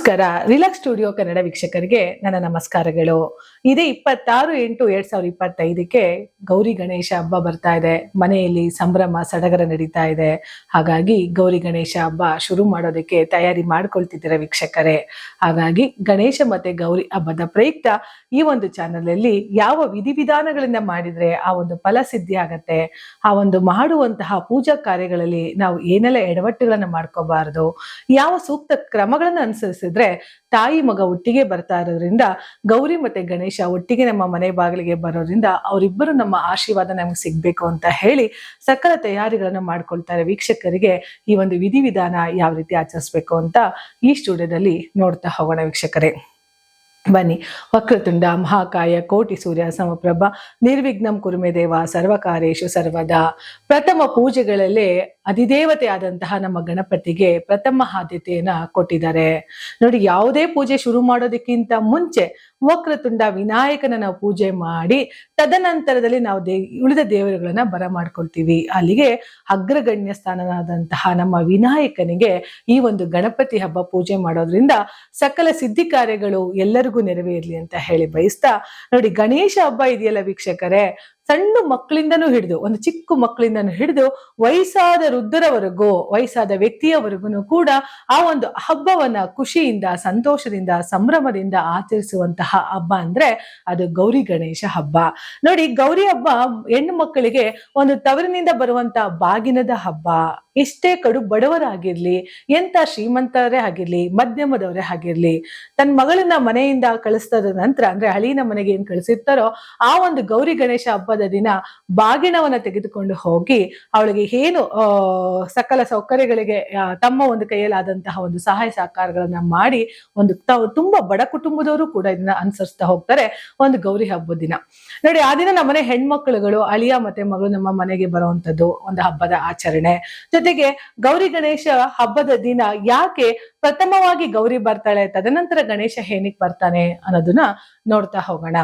ನಮಸ್ಕಾರ. Relax studio Kannada ವೀಕ್ಷಕರಿಗೆ ನನ್ನ ನಮಸ್ಕಾರಗಳು. ಇದೇ ಇಪ್ಪತ್ತಾರು ಎಂಟು ಎರಡ್ ಸಾವಿರದ ಇಪ್ಪತ್ತೈದಕ್ಕೆ ಗೌರಿ ಗಣೇಶ ಹಬ್ಬ ಬರ್ತಾ ಇದೆ. ಮನೆಯಲ್ಲಿ ಸಂಭ್ರಮ, ಸಡಗರ ನಡೀತಾ ಇದೆ. ಹಾಗಾಗಿ ಗೌರಿ ಗಣೇಶ ಹಬ್ಬ ಶುರು ಮಾಡೋದಕ್ಕೆ ತಯಾರಿ ಮಾಡ್ಕೊಳ್ತಿದ್ದೀರ ವೀಕ್ಷಕರೇ. ಹಾಗಾಗಿ ಗಣೇಶ ಮತ್ತೆ ಗೌರಿ ಹಬ್ಬದ ಪ್ರಯುಕ್ತ ಈ ಒಂದು ಚಾನಲ್ ಅಲ್ಲಿ ಯಾವ ವಿಧಿವಿಧಾನಗಳನ್ನ ಮಾಡಿದ್ರೆ ಆ ಒಂದು ಫಲ ಸಿದ್ಧಿ ಆಗತ್ತೆ, ಆ ಒಂದು ಮಾಡುವಂತಹ ಪೂಜಾ ಕಾರ್ಯಗಳಲ್ಲಿ ನಾವು ಏನೆಲ್ಲ ಎಡವಟ್ಟುಗಳನ್ನ ಮಾಡ್ಕೋಬಾರದು, ಯಾವ ಸೂಕ್ತ ಕ್ರಮಗಳನ್ನ ಅನುಸರಿಸಿದ್ರೆ ತಾಯಿ ಮಗ ಒಟ್ಟಿಗೆ ಬರ್ತಾ ಇರೋದ್ರಿಂದ, ಗೌರಿ ಮತ್ತೆ ಗಣೇಶ ಒಟ್ಟಿಗೆ ನಮ್ಮ ಮನೆ ಬಾಗಿಲಿಗೆ ಬರೋದ್ರಿಂದ ಅವರಿಬ್ಬರು ನಮ್ಮ ಆಶೀರ್ವಾದ ನಮ್ಗೆ ಸಿಗ್ಬೇಕು ಅಂತ ಹೇಳಿ ಸಕಲ ತಯಾರಿಗಳನ್ನು ಮಾಡ್ಕೊಳ್ತಾರೆ ವೀಕ್ಷಕರಿಗೆ ಈ ಒಂದು ವಿಧಿವಿಧಾನ ಯಾವ ರೀತಿ ಆಚರಿಸ್ಬೇಕು ಅಂತ ಈ ಸ್ಟುಡಿಯೋದಲ್ಲಿ ನೋಡ್ತಾ ಹೋಗೋಣ ವೀಕ್ಷಕರೇ. ಬನ್ನಿ. ವಕ್ರತುಂಡ ಮಹಾಕಾಯ ಕೋಟಿ ಸೂರ್ಯ ಸಮಪ್ರಭ. ನಿರ್ವಿಘ್ನಂ ಕುರುಮೆ ದೇವ ಸರ್ವಕಾರೇಶು ಸರ್ವದಾ. ಪ್ರಥಮ ಪೂಜೆಗಳಲ್ಲೇ ಅಧಿದೇವತೆ ಆದಂತಹ ನಮ್ಮ ಗಣಪತಿಗೆ ಪ್ರಥಮ ಆದ್ಯತೆಯನ್ನ ಕೊಟ್ಟಿದ್ದಾರೆ. ನೋಡಿ, ಯಾವುದೇ ಪೂಜೆ ಶುರು ಮಾಡೋದಕ್ಕಿಂತ ಮುಂಚೆ ವಕ್ರತುಂಡ ವಿನಾಯಕನ ನಾವು ಪೂಜೆ ಮಾಡಿ, ತದನಂತರದಲ್ಲಿ ನಾವು ದೇ, ಉಳಿದ ದೇವರುಗಳನ್ನ ಬರ ಮಾಡ್ಕೊಳ್ತೀವಿ. ಅಲ್ಲಿಗೆ ಅಗ್ರಗಣ್ಯ ಸ್ಥಾನನಾದಂತಹ ನಮ್ಮ ವಿನಾಯಕನಿಗೆ ಈ ಒಂದು ಗಣಪತಿ ಹಬ್ಬ ಪೂಜೆ ಮಾಡೋದ್ರಿಂದ ಸಕಲ ಸಿದ್ಧಿ ಕಾರ್ಯಗಳು ಎಲ್ಲರಿಗೂ ನೆರವೇರ್ಲಿ ಅಂತ ಹೇಳಿ ಬಯಸ್ತಾ, ನೋಡಿ ಗಣೇಶ ಹಬ್ಬ ಇದೆಯಲ್ಲ ವೀಕ್ಷಕರೇ ಸಣ್ಣ ಮಕ್ಕಳಿಂದನೂ ಹಿಡಿದು, ಒಂದು ಚಿಕ್ಕ ಮಕ್ಕಳಿಂದನೂ ಹಿಡಿದು ವಯಸ್ಸಾದ ವೃದ್ಧರವರೆಗೂ, ವಯಸ್ಸಾದ ವ್ಯಕ್ತಿಯವರೆಗೂ ಕೂಡ ಆ ಒಂದು ಹಬ್ಬವನ್ನ ಖುಷಿಯಿಂದ, ಸಂತೋಷದಿಂದ, ಸಂಭ್ರಮದಿಂದ ಆಚರಿಸುವಂತಹ ಹಬ್ಬ ಅಂದ್ರೆ ಅದು ಗೌರಿ ಗಣೇಶ ಹಬ್ಬ. ನೋಡಿ ಗೌರಿ ಹಬ್ಬ ಹೆಣ್ಣು ಮಕ್ಕಳಿಗೆ ಒಂದು ತವರಿನಿಂದ ಬರುವಂತ ಬಾಗಿನದ ಹಬ್ಬ. ಎಷ್ಟೇ ಕಡು ಬಡವರಾಗಿರ್ಲಿ ಎಂತ ಶ್ರೀಮಂತರೇ ಆಗಿರ್ಲಿ, ಮಧ್ಯಮದವರೇ ಆಗಿರ್ಲಿ, ತನ್ನ ಮಗಳನ್ನ ಮನೆಯಿಂದ ಕಳಿಸ್ತದ ನಂತರ, ಅಂದ್ರೆ ಹಳಿನ ಮನೆಗೆ ಏನ್ ಕಳಿಸಿರ್ತಾರೋ, ಆ ಒಂದು ಗೌರಿ ಗಣೇಶ ಹಬ್ಬದ ದಿನ ಬಾಗಿಣವನ್ನ ತೆಗೆದುಕೊಂಡು ಹೋಗಿ, ಅವಳಿಗೆ ಏನು ಸಕಲ ಸೌಕರ್ಯಗಳಿಗೆ ತಮ್ಮ ಒಂದು ಕೈಯಲ್ಲಾದಂತಹ ಒಂದು ಸಹಾಯ ಸಹಕಾರಗಳನ್ನ ಮಾಡಿ, ಒಂದು ತಾವು ತುಂಬಾ ಬಡ ಕುಟುಂಬದವರು ಕೂಡ ಇದನ್ನ ಅನುಸರಿಸ್ತಾ ಹೋಗ್ತಾರೆ ಒಂದು ಗೌರಿ ಹಬ್ಬದ ದಿನ. ನೋಡಿ, ಆ ದಿನ ನಮ್ಮನೆ ಹೆಣ್ಮಕ್ಳುಗಳು, ಅಳಿಯ ಮತ್ತೆ ಮಗಳು ನಮ್ಮ ಮನೆಗೆ ಬರುವಂತದ್ದು ಒಂದು ಹಬ್ಬದ ಆಚರಣೆ. ಜೊತೆಗೆ ಗೌರಿ ಗಣೇಶ ಹಬ್ಬದ ದಿನ ಯಾಕೆ ಪ್ರಥಮವಾಗಿ ಗೌರಿ ಬರ್ತಾಳೆ ತದನಂತರ ಗಣೇಶ ಹೇನಿಕ್ ಬರ್ತಾನೆ ಅನ್ನೋದನ್ನ ನೋಡ್ತಾ ಹೋಗೋಣ.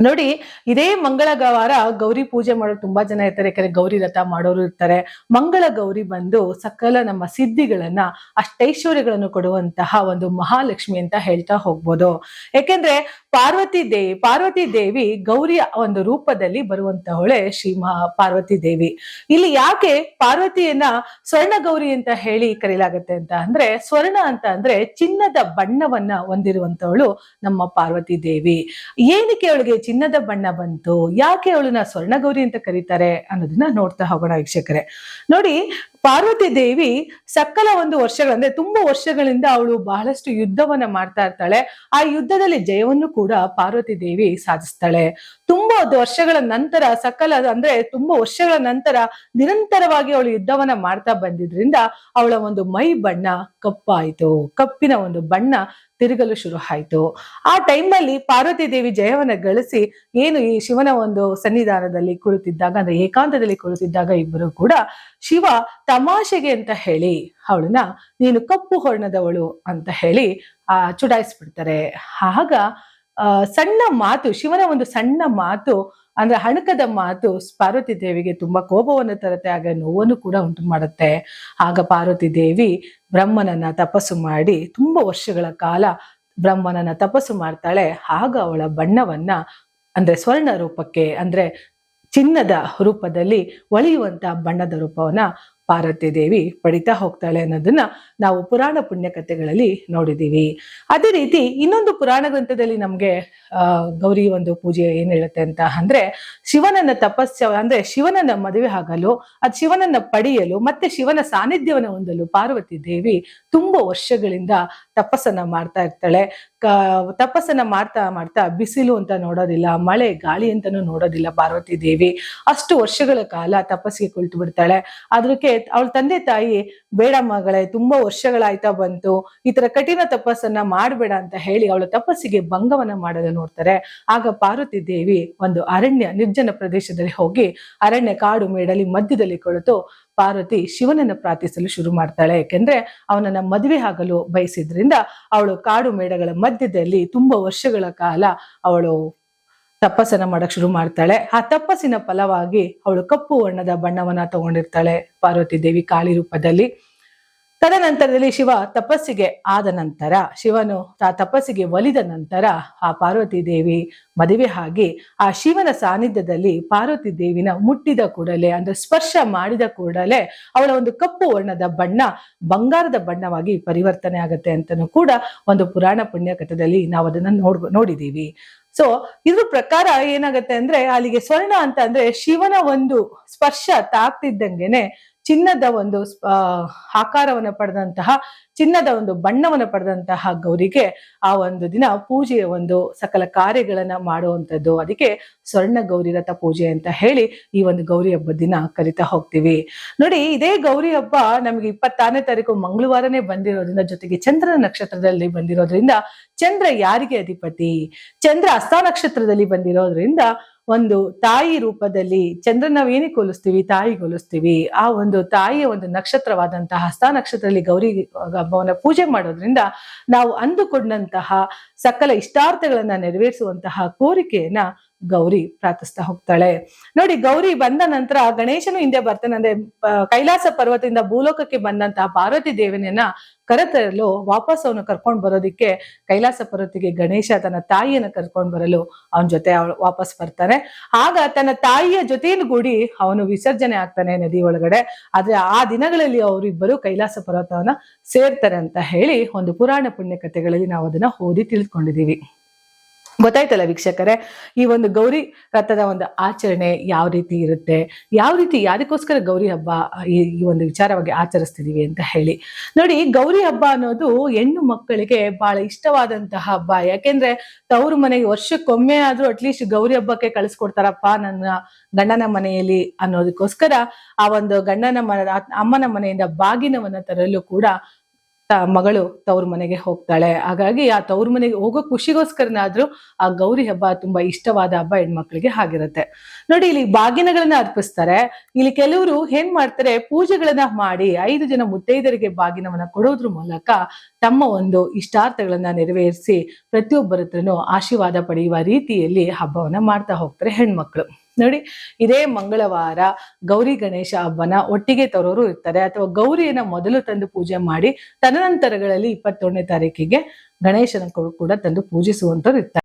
ನೋಡಿ, ಇದೇ ಮಂಗಳವಾರ ಗೌರಿ ಪೂಜೆ ಮಾಡೋರು ತುಂಬಾ ಜನ ಇರ್ತಾರೆ. ಯಾಕಂದ್ರೆ ಗೌರಿ ರಥ ಮಾಡೋರು ಇರ್ತಾರೆ. ಮಂಗಳ ಗೌರಿ ಬಂದು ಸಕಲ ನಮ್ಮ ಸಿದ್ಧಿಗಳನ್ನ, ಅಷ್ಟೈಶ್ವರ್ಯಗಳನ್ನು ಕೊಡುವಂತಹ ಒಂದು ಮಹಾಲಕ್ಷ್ಮಿ ಅಂತ ಹೇಳ್ತಾ ಹೋಗ್ಬೋದು. ಯಾಕೆಂದ್ರೆ ಪಾರ್ವತಿ ದೇವಿ ಪಾರ್ವತಿ ದೇವಿ ಗೌರಿಯ ಒಂದು ರೂಪದಲ್ಲಿ ಬರುವಂತಹವಳೆ ಶ್ರೀ ಮಹಾ ಪಾರ್ವತಿ ದೇವಿ. ಇಲ್ಲಿ ಯಾಕೆ ಪಾರ್ವತಿಯನ್ನ ಸ್ವರ್ಣ ಗೌರಿ ಅಂತ ಹೇಳಿ ಕರೀಲಾಗತ್ತೆ ಅಂತ ಅಂದ್ರೆ, ಸ್ವರ್ಣ ಅಂತ ಅಂದ್ರೆ ಚಿನ್ನದ ಬಣ್ಣವನ್ನ ಹೊಂದಿರುವಂತವಳು ನಮ್ಮ ಪಾರ್ವತಿ ದೇವಿ. ಏನಕ್ಕೆ ಅವಳಿಗೆ ಚಿನ್ನದ ಬಣ್ಣ ಬಂತು. ಯಾಕೆ ಅವಳನ್ನ ಸ್ವರ್ಣಗೌರಿ ಅಂತ ಕರೀತಾರೆ ಅನ್ನೋದನ್ನ ನೋಡ್ತಾ ಹೋಗೋಣ ವೀಕ್ಷಕರೇ. ನೋಡಿ, ಪಾರ್ವತಿ ದೇವಿ ಸಕಲ ಒಂದು ವರ್ಷಗಳ, ಅಂದ್ರೆ ತುಂಬಾ ವರ್ಷಗಳಿಂದ ಅವಳು ಬಹಳಷ್ಟು ಯುದ್ಧವನ್ನ ಮಾಡ್ತಾ ಇರ್ತಾಳೆ. ಆ ಯುದ್ಧದಲ್ಲಿ ಜಯವನ್ನು ಕೂಡ ಪಾರ್ವತಿ ದೇವಿ ಸಾಧಿಸ್ತಾಳೆ. ತುಂಬಾ ವರ್ಷಗಳ ನಂತರ, ಸಕಲ ಅಂದ್ರೆ ತುಂಬಾ ವರ್ಷಗಳ ನಂತರ ನಿರಂತರವಾಗಿ ಅವಳು ಯುದ್ಧವನ್ನ ಮಾಡ್ತಾ ಬಂದಿದ್ರಿಂದ ಅವಳ ಒಂದು ಮೈ ಬಣ್ಣ ಕಪ್ಪಾಯಿತು. ಕಪ್ಪಿನ ಒಂದು ಬಣ್ಣ ತಿರುಗಲು ಶುರು ಆಯ್ತು. ಆ ಟೈಮಲ್ಲಿ ಪಾರ್ವತಿ ದೇವಿ ಜಯವನ್ನ ಗಳಿಸಿ ಏನು ಈ ಶಿವನ ಒಂದು ಸನ್ನಿಧಾನದಲ್ಲಿ ಕುಳಿತಿದ್ದಾಗ ಅಂದ್ರೆ ಏಕಾಂತದಲ್ಲಿ ಕುಳಿತಿದ್ದಾಗ ಇಬ್ಬರು ಕೂಡ ಶಿವ ತಮಾಷೆಗೆ ಅಂತ ಹೇಳಿ ಅವಳನ್ನ ನೀನು ಕಪ್ಪು ಹೊರ್ಣದವಳು ಅಂತ ಹೇಳಿ, ಆ, ಚುಡಾಯಿಸ್ಬಿಡ್ತಾರೆ. ಆಗ ಸಣ್ಣ ಮಾತು, ಶಿವನ ಒಂದು ಸಣ್ಣ ಮಾತು, ಅಂದ್ರೆ ಹಣಕದ ಮಾತು ಪಾರ್ವತಿ ದೇವಿಗೆ ತುಂಬಾ ಕೋಪವನ್ನು ತರುತ್ತೆ, ಆಗ ನೋವನ್ನು ಕೂಡ ಉಂಟು ಮಾಡುತ್ತೆ. ಆಗ ಪಾರ್ವತಿ ದೇವಿ ಬ್ರಹ್ಮನನ್ನ ತಪಸ್ಸು ಮಾಡಿ ತುಂಬಾ ವರ್ಷಗಳ ಕಾಲ ಬ್ರಹ್ಮನನ್ನ ತಪಸ್ಸು ಮಾಡ್ತಾಳೆ. ಆಗ ಅವಳ ಬಣ್ಣವನ್ನ, ಅಂದ್ರೆ ಸ್ವರ್ಣ ರೂಪಕ್ಕೆ, ಅಂದ್ರೆ ಚಿನ್ನದ ರೂಪದಲ್ಲಿ ಒಳೆಯುವಂತ ಬಣ್ಣದ ರೂಪವನ್ನ ಪಾರ್ವತಿ ದೇವಿ ಪಡಿತಾ ಹೋಗ್ತಾಳೆ ಅನ್ನೋದನ್ನ ನಾವು ಪುರಾಣ ಪುಣ್ಯ ಕಥೆಗಳಲ್ಲಿ ನೋಡಿದೀವಿ. ಅದೇ ರೀತಿ ಇನ್ನೊಂದು ಪುರಾಣ ಗ್ರಂಥದಲ್ಲಿ ನಮ್ಗೆ ಗೌರಿ ಒಂದು ಪೂಜೆ ಏನ್ ಹೇಳುತ್ತೆ ಅಂತ ಅಂದ್ರೆ, ಶಿವನನ್ನ ತಪಸ್ಸ ಅಂದ್ರೆ ಶಿವನನ್ನ ಮದುವೆ ಆಗಲು, ಅದ್ ಶಿವನನ್ನ ಪಡೆಯಲು, ಮತ್ತೆ ಶಿವನ ಸಾನ್ನಿಧ್ಯವನ್ನು ಹೊಂದಲು ಪಾರ್ವತಿ ದೇವಿ ತುಂಬಾ ವರ್ಷಗಳಿಂದ ತಪಸ್ಸನ್ನ ಮಾಡ್ತಾ ಇರ್ತಾಳೆ. ತಪಸ್ಸನ್ನ ಮಾಡ್ತಾ ಮಾಡ್ತಾ ಬಿಸಿಲು ಅಂತ ನೋಡೋದಿಲ್ಲ, ಮಳೆ, ಗಾಳಿ ಅಂತಾನು ನೋಡೋದಿಲ್ಲ ಪಾರ್ವತಿ ದೇವಿ. ಅಷ್ಟು ವರ್ಷಗಳ ಕಾಲ ತಪಸ್ಸಿಗೆ ಕುಳಿತು ಬಿಡ್ತಾಳೆ. ಅದಕ್ಕೆ ಅವಳ ತಂದೆ ತಾಯಿ, ಬೇಡ ಮಗಳೇ, ತುಂಬಾ ವರ್ಷಗಳಾಯ್ತಾ ಬಂತು, ಈ ತರ ಕಠಿಣ ತಪಸ್ಸನ್ನ ಮಾಡಬೇಡ ಅಂತ ಹೇಳಿ ಅವಳ ತಪಸ್ಸಿಗೆ ಭಂಗವನ್ನ ಮಾಡೋದನ್ನ ನೋಡ್ತಾರೆ. ಆಗ ಪಾರ್ವತಿ ದೇವಿ ಒಂದು ಅರಣ್ಯ, ನಿರ್ಜನ ಪ್ರದೇಶದಲ್ಲಿ ಹೋಗಿ ಅರಣ್ಯ ಕಾಡು ಮೇಡಲಿ ಮಧ್ಯದಲ್ಲಿ ಕುಳಿತು ಪಾರ್ವತಿ ಶಿವನನ್ನು ಪ್ರಾರ್ಥಿಸಲು ಶುರು ಮಾಡ್ತಾಳೆ. ಯಾಕೆಂದ್ರೆ ಅವನನ್ನ ಮದುವೆ ಆಗಲು ಬಯಸಿದ್ರಿಂದ ಅವಳು ಕಾಡು ಮೇಡಗಳ ಮಧ್ಯದಲ್ಲಿ ತುಂಬಾ ವರ್ಷಗಳ ಕಾಲ ಅವಳು ತಪಸ್ಸನ್ನ ಮಾಡಕ್ ಶುರು ಮಾಡ್ತಾಳೆ. ಆ ತಪಸ್ಸಿನ ಫಲವಾಗಿ ಅವಳು ಕಪ್ಪು ವರ್ಣದ ಬಣ್ಣವನ್ನ ತಗೊಂಡಿರ್ತಾಳೆ ಪಾರ್ವತಿ ದೇವಿ ಕಾಳಿ ರೂಪದಲ್ಲಿ. ತದನಂತರದಲ್ಲಿ ಶಿವ ತಪಸ್ಸಿಗೆ ಆದ ನಂತರ, ಶಿವನು ಆ ತಪಸ್ಸಿಗೆ ಒಲಿದ ನಂತರ ಆ ಪಾರ್ವತಿ ದೇವಿ ಮದುವೆ ಆಗಿ ಆ ಶಿವನ ಸಾನ್ನಿಧ್ಯದಲ್ಲಿ ಪಾರ್ವತಿ ದೇವಿನ ಮುಟ್ಟಿದ ಕೂಡಲೇ, ಅಂದ್ರೆ ಸ್ಪರ್ಶ ಮಾಡಿದ ಕೂಡಲೇ ಅವಳ ಒಂದು ಕಪ್ಪು ವರ್ಣದ ಬಣ್ಣ, ಬಂಗಾರದ ಬಣ್ಣವಾಗಿ ಪರಿವರ್ತನೆ ಆಗುತ್ತೆ ಅಂತನೂ ಕೂಡ ಒಂದು ಪುರಾಣ ಪುಣ್ಯ ಕಥೆಯಲ್ಲಿ ನಾವು ಅದನ್ನ ನೋಡ್, ನೋಡಿದೀವಿ. ಸೊ ಇದ್ರ ಪ್ರಕಾರ ಏನಾಗತ್ತೆ ಅಂದ್ರೆ, ಅಲ್ಲಿಗೆ ಸ್ವರ್ಣ ಅಂತ ಅಂದ್ರೆ ಶಿವನ ಒಂದು ಸ್ಪರ್ಶ ತಾಕ್ತಿದ್ದಂಗೆನೆ ಚಿನ್ನದ ಒಂದು ಆಕಾರವನ್ನು ಪಡೆದಂತಹ ಚಿನ್ನದ ಒಂದು ಬಣ್ಣವನ್ನು ಪಡೆದಂತಹ ಗೌರಿಗೆ ಆ ಒಂದು ದಿನ ಪೂಜೆಯ ಒಂದು ಸಕಲ ಕಾರ್ಯಗಳನ್ನ ಮಾಡುವಂಥದ್ದು. ಅದಕ್ಕೆ ಸ್ವರ್ಣ ಗೌರಿ ರಥ ಪೂಜೆ ಅಂತ ಹೇಳಿ ಈ ಒಂದು ಗೌರಿ ಹಬ್ಬದ ದಿನ ಕರಿತಾ ಹೋಗ್ತೀವಿ. ನೋಡಿ, ಇದೇ ಗೌರಿ ಹಬ್ಬ ನಮಗೆ ಇಪ್ಪತ್ತಾರನೇ ತಾರೀಕು ಮಂಗಳವಾರನೇ ಬಂದಿರೋದ್ರಿಂದ, ಜೊತೆಗೆ ಚಂದ್ರನ ನಕ್ಷತ್ರದಲ್ಲಿ ಬಂದಿರೋದ್ರಿಂದ ಚಂದ್ರ ಯಾರಿಗೆ ಅಧಿಪತಿ? ಚಂದ್ರ ಅಸ್ತ ನಕ್ಷತ್ರದಲ್ಲಿ ಬಂದಿರೋದ್ರಿಂದ ಒಂದು ತಾಯಿ ರೂಪದಲ್ಲಿ ಚಂದ್ರನ ನಾವು ಏನಕ್ಕೆ ಹೋಲಿಸ್ತೀವಿ ತಾಯಿ ಕೊಲಿಸ್ತೀವಿ. ಆ ಒಂದು ತಾಯಿಯ ಒಂದು ನಕ್ಷತ್ರವಾದಂತಹ ಹಸ್ತ ನಕ್ಷತ್ರದಲ್ಲಿ ಗೌರಿ ಹಬ್ಬವನ್ನ ಪೂಜೆ ಮಾಡೋದ್ರಿಂದ ನಾವು ಅಂದುಕೊಂಡಂತಹ ಸಕಲ ಇಷ್ಟಾರ್ಥಗಳನ್ನ ನೆರವೇರಿಸುವಂತಹ ಕೋರಿಕೆಯನ್ನ ಗೌರಿ ಪ್ರಾರ್ಥಿಸ್ತಾ ಹೋಗ್ತಾಳೆ. ನೋಡಿ, ಗೌರಿ ಬಂದ ನಂತರ ಗಣೇಶನು ಹಿಂದೆ ಬರ್ತಾನೆ. ಅಂದ್ರೆ ಕೈಲಾಸ ಪರ್ವತದಿಂದ ಭೂಲೋಕಕ್ಕೆ ಬಂದಂತಹ ಪಾರ್ವತಿ ದೇವನನ್ನ ಕರೆತರಲು ವಾಪಸ್ ಅವನು ಕರ್ಕೊಂಡು ಬರೋದಿಕ್ಕೆ ಕೈಲಾಸ ಪರ್ವತಿಗೆ ಗಣೇಶ ತನ್ನ ತಾಯಿಯನ್ನ ಕರ್ಕೊಂಡು ಬರಲು ಅವನ ಜೊತೆ ಅವಳು ವಾಪಸ್ ಬರ್ತಾನೆ ಆಗ ತನ್ನ ತಾಯಿಯ ಜೊತೆಯಲ್ಲೂಗೂಡಿ ಅವನು ವಿಸರ್ಜನೆ ಆಗ್ತಾನೆ ನದಿ ಒಳಗಡೆ. ಆದ್ರೆ ಆ ದಿನಗಳಲ್ಲಿ ಅವರಿಬ್ಬರು ಕೈಲಾಸ ಪರ್ವತವನ್ನ ಸೇರ್ತಾರೆ ಅಂತ ಹೇಳಿ ಒಂದು ಪುರಾಣ ಪುಣ್ಯ ಕಥೆಗಳಲ್ಲಿ ನಾವು ಅದನ್ನ ಓದಿ ತಿಳ್ಕೊಂಡಿದೀವಿ ಗೊತ್ತಾಯ್ತಲ್ಲ ವೀಕ್ಷಕರೇ, ಈ ಒಂದು ಗೌರಿ ರಥದ ಒಂದು ಆಚರಣೆ ಯಾವ ರೀತಿ ಇರುತ್ತೆ, ಯಾವ ರೀತಿ ಯಾರಿಗೋಸ್ಕರ ಗೌರಿ ಹಬ್ಬ, ಈ ಒಂದು ವಿಚಾರವಾಗಿ ಆಚರಿಸ್ತಿದೀವಿ ಅಂತ ಹೇಳಿ. ನೋಡಿ ಗೌರಿ ಹಬ್ಬ ಅನ್ನೋದು ಹೆಣ್ಣು ಮಕ್ಕಳಿಗೆ ಬಹಳ ಇಷ್ಟವಾದಂತಹ ಹಬ್ಬ. ಯಾಕೆಂದ್ರೆ ತವರು ಮನೆಗೆ ವರ್ಷಕ್ಕೊಮ್ಮೆ ಆದ್ರೂ ಅಟ್ಲೀಸ್ಟ್ ಗೌರಿ ಹಬ್ಬಕ್ಕೆ ಕಳಿಸ್ಕೊಡ್ತಾರಪ್ಪ ನನ್ನ ಗಂಡನ ಮನೆಯಲ್ಲಿ ಅನ್ನೋದಕ್ಕೋಸ್ಕರ ಆ ಒಂದು ಗಂಡನ ಮನ, ಅಮ್ಮನ ಮನೆಯಿಂದ ಬಾಗಿನವನ್ನ ತರಲು ಕೂಡ ಮಗಳು ತವ್ರ ಮನೆಗೆ ಹೋಗ್ತಾಳೆ. ಹಾಗಾಗಿ ಆ ತವ್ರ ಮನೆಗೆ ಹೋಗೋ ಖುಷಿಗೋಸ್ಕರನಾದ್ರೂ ಆ ಗೌರಿ ಹಬ್ಬ ತುಂಬಾ ಇಷ್ಟವಾದ ಹಬ್ಬ ಹೆಣ್ಮಕ್ಳಿಗೆ ಆಗಿರುತ್ತೆ. ನೋಡಿ, ಇಲ್ಲಿ ಬಾಗಿನಗಳನ್ನ ಅರ್ಪಿಸ್ತಾರೆ. ಇಲ್ಲಿ ಕೆಲವರು ಏನ್ ಮಾಡ್ತಾರೆ, ಪೂಜೆಗಳನ್ನ ಮಾಡಿ ಐದು ಜನ ಮುತ್ತೈದರಿಗೆ ಬಾಗಿನವನ್ನ ಕೊಡೋದ್ರ ಮೂಲಕ ತಮ್ಮ ಒಂದು ಇಷ್ಟಾರ್ಥಗಳನ್ನ ನೆರವೇರಿಸಿ ಪ್ರತಿಯೊಬ್ಬರ ಹತ್ರನೂ ಆಶೀರ್ವಾದ ಪಡೆಯುವ ರೀತಿಯಲ್ಲಿ ಹಬ್ಬವನ್ನ ಮಾಡ್ತಾ ಹೋಗ್ತಾರೆ ಹೆಣ್ಮಕ್ಳು. ನೋಡಿ, ಇದೇ ಮಂಗಳವಾರ ಗೌರಿ ಗಣೇಶ ಹಬ್ಬನ ಒಟ್ಟಿಗೆ ತರೋರು ಇರ್ತಾರೆ. ಅಥವಾ ಗೌರಿಯನ್ನ ಮೊದಲು ತಂದು ಪೂಜೆ ಮಾಡಿ, ತದನಂತರಗಳಲ್ಲಿ ಇಪ್ಪತ್ತೊಂದನೇ ತಾರೀಕಿಗೆ ಗಣೇಶನ ಕೂಡ ತಂದು ಪೂಜಿಸುವಂತವ್ರು ಇರ್ತಾರೆ.